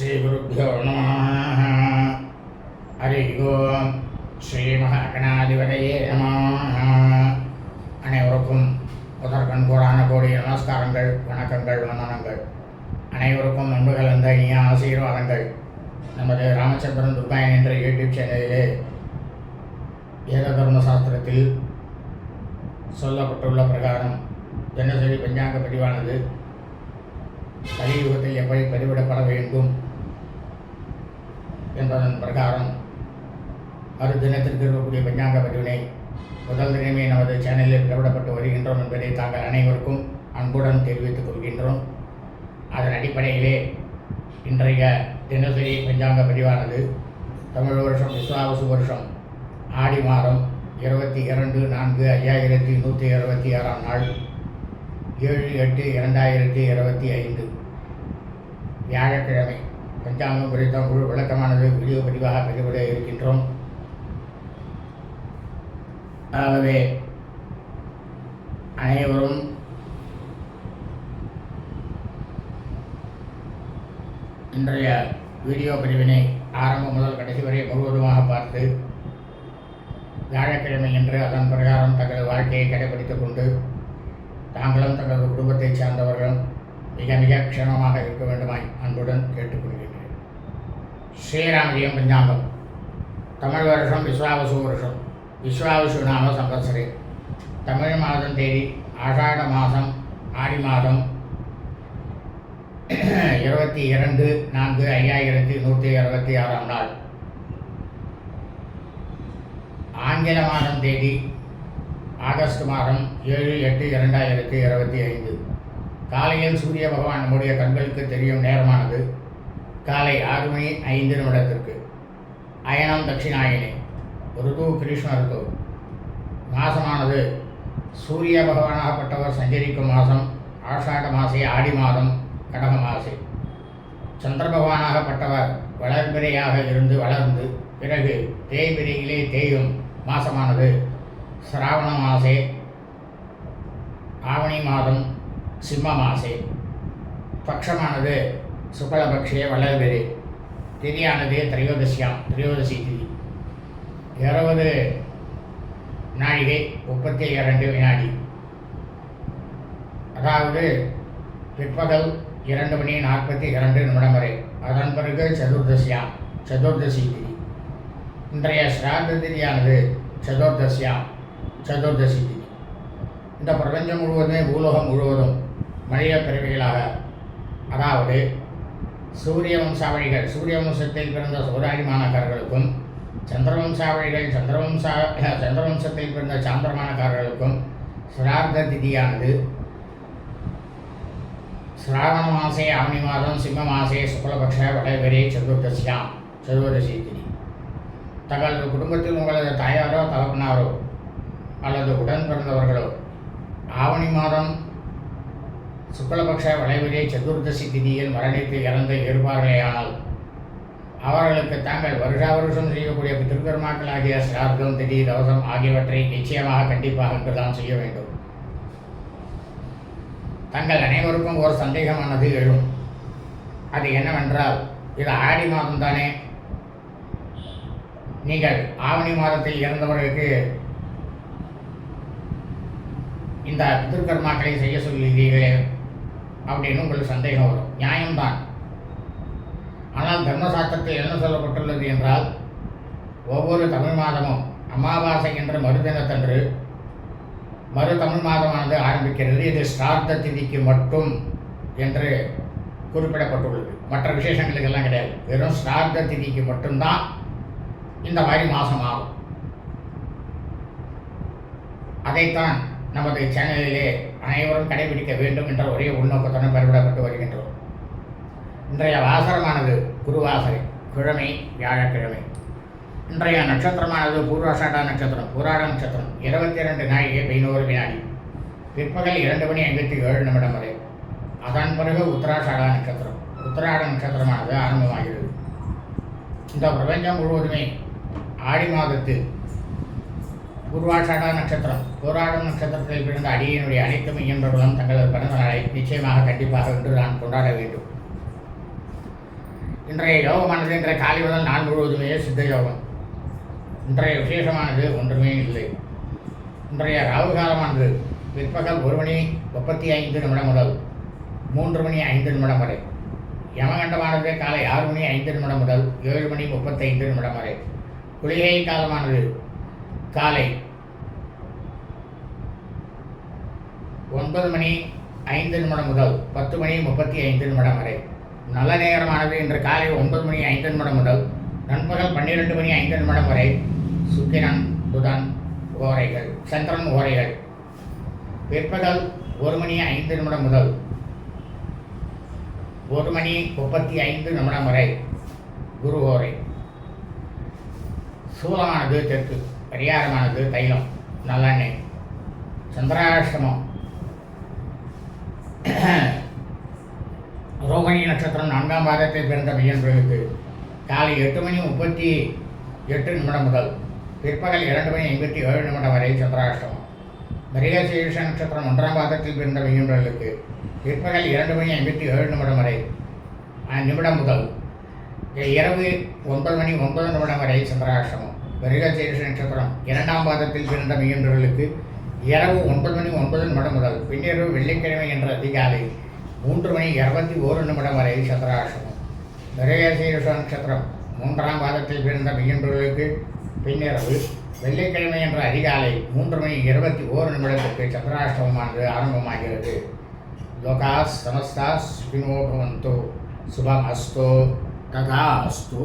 ஸ்ரீகுருப்போ நம. ஹரி ஓம் ஸ்ரீ மகாகணாதிபதியே நம. அனைவருக்கும் புதற்கண் கூடான கோடி நமஸ்காரங்கள் வணக்கங்கள் வந்தனங்கள். அனைவருக்கும் அன்பு கலந்த இனிய ஆசீர்வாதங்கள். நமது ராமச்சந்திரன் துர்காயன் என்ற யூடியூப் சேனலிலே வேத தர்ம சாஸ்திரத்தில் சொல்லப்பட்டுள்ள பிரகாரம் தினசரி பஞ்சாங்க பதிவானது. கலியுகத்தில் எப்படி பதிவிடப்பட வேண்டும்? என்பதன் பிரகாரம் மறு தினத்திற்கு இருக்கக்கூடிய பஞ்சாங்க பதிவினை முதல் தினமே நமது சேனலில் பிரபடப்பட்டு வருகின்றோம் என்பதை தாங்கள் அனைவருக்கும் அன்புடன் தெரிவித்துக் கொள்கின்றோம். அதன் அடிப்படையிலே இன்றைய தினசரி பஞ்சாங்க பதிவானது தமிழ் வருஷம் விஸ்வாவசு வருஷம் ஆடி மாதம் இருபத்தி இரண்டு நான்கு ஐயாயிரத்தி நூற்றி இருபத்தி ஆறாம் நாள் ஏழு எட்டு இரண்டாயிரத்தி இருபத்தி ஐந்து. வியாழக்கிழமை. பஞ்சாங்கம் குறித்த முழு விளக்கமானது வீடியோ பதிவாக பதிவிட இருக்கின்றோம். ஆகவே அனைவரும் இன்றைய வீடியோ பதிவினை ஆரம்பம் முதல் கடைசி வரை முழுவதுமாக பார்த்து வியாழக்கிழமை என்று அதன் பிரகாரம் தங்களது வாழ்க்கையை கடைபிடித்துக் கொண்டு தாங்களும் தங்களது குடும்பத்தைச் சார்ந்தவர் மிக மிக க்ஷணமாக இருக்க வேண்டுமாய் அன்புடன் கேட்டுக்கொள்கின்றேன். ஸ்ரீராமஜியம் பஞ்சாங்கம். தமிழ் வருஷம் விஸ்வாவசு வருஷம். விஸ்வாவசு நாம சம்பத்சரே தமிழ் மாதம் தேதி ஆஷாட மாதம் ஆடி மாதம் இருபத்தி இரண்டு நான்கு ஐயாயிரத்தி நூற்றி அறுபத்தி ஆறாம் நாள். ஆங்கில மாதம் தேதி ஆகஸ்ட் மாதம் ஏழு எட்டு இரண்டாயிரத்தி இருபத்தி ஐந்து. காலையில் சூரிய பகவான் நம்முடைய கண்களுக்கு தெரியும் நேரமானது காலை ஆறு மணி ஐந்து நிமிடத்திற்கு. அயனம் தட்சிணாயினி ருது கிருஷ்ண ருது மாசமானது. சூரிய பகவானாகப்பட்டவர் சஞ்சரிக்கும் மாதம் ஆஷாட மாசே ஆடி மாதம் கடக மாசே. சந்திர பகவானாகப்பட்டவர் வளர்பிறையாக இருந்து வளர்ந்து பிறகு தேய்பிரையிலே தேயும் மாசமானது. சிராவண மாசே ஆவணி மாதம் சிம்ம மாசே பட்சமானது சுக்லபக்ஷே வளர்பிறை. திதியானது திரையோதசியாம் திரையோதசி திதி. இருபது நாழிகை முப்பத்தி இரண்டு வினாடி. அதாவது பிற்பகல் இரண்டு மணி நாற்பத்தி இரண்டு நிமிடம் வரை. அதன் பிறகு சதுர்தசியாம் சதுர்தசி திதி. இன்றைய ஸ்ராத்த திதியானது சதுர்தசியாம் சதுர்தசி திதி. இந்த பிரபஞ்சம் முழுவதுமே பூலோகம் முழுவதும் மனித பிறவிகளாக. அதாவது சூரிய வம்சாவழிகள் சூரிய வம்சத்தில் பிறந்த சௌராரிமானக்காரர்களுக்கும் சந்திரவம்சாவழிகள் சந்திரவம்சா சந்திரவம்சத்தில் பிறந்த சாந்திரமானக்காரர்களுக்கும் சிரார்த்த திதியானது. சிராவண மாசே ஆவணி மாதம் சிம்ம மாசே சுக்லபக்ஷ வடவரே சதுர்தசியாம் சதுர்தசி திதி. தங்களது குடும்பத்தில் உங்களது தாயாரோ தகப்பனாரோ அல்லது உடன் பிறந்தவர்களோ ஆவணி மாதம் சுக்லபக்ஷ வளைவிலே சதுர்தசி திதியில் மரணித்து இறந்து இருப்பார்களேயானால் அவர்களுக்கு தாங்கள் வருஷா வருஷம் செய்யக்கூடிய திருக்கர்மாக்களாகிய சிரார்த்தம் திதி தவசம் ஆகியவற்றை நிச்சயமாக கண்டிப்பாக இன்றுதான் செய்ய வேண்டும். தங்கள் அனைவருக்கும் ஒரு சந்தேகமானது எழும். அது என்னவென்றால் இது ஆடி மாதம் தானே நீங்கள் ஆவணி மாதத்தில் இறந்தவர்களுக்கு இந்த பித்திருக்கர்மாக்களை செய்ய சொல்லுகிறீர்களே அப்படின்னு உங்களுக்கு சந்தேகம் வரும். நியாயம்தான். ஆனால் தர்மசாஸ்திரத்தில் என்ன சொல்லப்பட்டுள்ளது என்றால் ஒவ்வொரு தமிழ் மாதமும் அமாவாசை என்ற மறுதினத்தன்று மறு தமிழ் மாதமானது ஆரம்பிக்கிறது. இது ஸ்ரார்த்த திதிக்கு மட்டும் என்று குறிப்பிடப்பட்டுள்ளது. மற்ற விசேஷங்களுக்கெல்லாம் கிடையாது. வெறும் ஸ்ரார்த்த திதிக்கு மட்டும்தான் இந்த மாதிரி மாதம் ஆகும். அதைத்தான் நமது சேனலிலே அனைவரும் கடைபிடிக்க வேண்டும் என்ற ஒரே உள்நோக்கத்துடன் பெறவிடப்பட்டு வருகின்றோம். இன்றைய வாசரமானது குருவாசரை கிழமை வியாழக்கிழமை. இன்றைய நட்சத்திரமானது பூர்வாஷாடா நட்சத்திரம் புராட நட்சத்திரம் இருபத்தி இரண்டு நாழிகை பதினோரு வினாடி. பிற்பகல் இரண்டு மணி ஐம்பத்தி ஏழு நிமிடம் வரை. அதன் பிறகு உத்தராஷாடா நட்சத்திரம் உத்தராட நட்சத்திரமானது ஆரம்பமாகிறது. இந்த பிரபஞ்சம் முழுவதுமே ஆடி மாதத்தில் பூர்வாஷாடா நட்சத்திரம். போராடும் நட்சத்திரத்தில் பிறந்த அடியினுடைய அனைத்து மையன்பர்களும் தங்களது பிறந்த நாளை நிச்சயமாக கண்டிப்பாக இன்று நான் கொண்டாட வேண்டும். இன்றைய யோகமானது இன்றைய காலை முதல் நாள் முழுவதுமே சித்த யோகம். இன்றைய விசேஷமானது ஒன்றுமே இல்லை. இன்றைய ராகு காலமானது பிற்பகல் ஒரு மணி முப்பத்தி ஐந்து நிமிடம் முதல் மூன்று மணி ஐந்து நிமிடம் வரை. யமகண்டமானது காலை ஆறு மணி ஐந்து நிமிடம் முதல் ஏழு மணி முப்பத்தைந்து நிமிடம் வரை. குளிகை காலமானது காலை ஒன்பது மணி ஐந்து நிமிடம் முதல் பத்து மணி முப்பத்தி ஐந்து நிமிடம் வரை. நல்ல நேரமானது இன்று காலை ஒன்பது மணி ஐந்து நிமிடம் முதல் நண்பகல் பன்னிரெண்டு மணி ஐந்து நிமிடம் வரை. சுக்கிரன் புதன் ஓரைகள் சந்திரன் ஓரைகள். பிற்பகல் ஒரு மணி ஐந்து நிமிடம் முதல் ஒரு மணி முப்பத்தி ஐந்து நிமிடம் வரை குரு ஓரை. சூலமானது தெற்கு. பரிகாரமானது தைலம் நல்லெண்ணெய் சந்திராஷ்டமம். ரோகிணி நட்சத்திரம் நான்காம் பாதத்தில் பிறந்த பையன்களுக்கு காலை எட்டு மணி முப்பத்தி எட்டு நிமிடம் முதல் பிற்பகல் இரண்டு மணி ஐம்பத்தி ஏழு நிமிடம் வரை சந்திராஷ்டமம். மிருகசீர்ஷ நட்சத்திரம் ஒன்றாம் பாதத்தில் பிறந்த பையன்களுக்கு பிற்பகல் இரண்டு மணி ஐம்பத்தி ஏழு நிமிடம் வரை நிமிடம் முதல் இரவு ஒன்பது மணி ஒன்பது நிமிடம் வரை சந்திராஷ்டமம். மிருகசீர்ஷ நட்சத்திரம் இரண்டாம் பாதத்தில் பிறந்த மையன்பர்களுக்கு இரவு ஒன்பது மணி ஒன்பது நிமிடம் முதல் பின்னிரவு வெள்ளிக்கிழமை என்ற அதிகாலை மூன்று மணி இருபத்தி ஓரு நிமிடம் வரை சந்திராசிரமம். மிருகசீரிஷ நட்சத்திரம் மூன்றாம் பாதத்தில் பிறந்த மையன்பர்களுக்கு பின்னிரவு வெள்ளிக்கிழமை என்ற அதிகாலை மூன்று மணி இருபத்தி ஓரு நிமிடத்திற்கு சந்திராஷ்டமமானது ஆரம்பமாகிறது. லோகாஸ் சமஸ்தாஸ் வினோ சுபம் அஸ்தோ ததா அஸ்தோ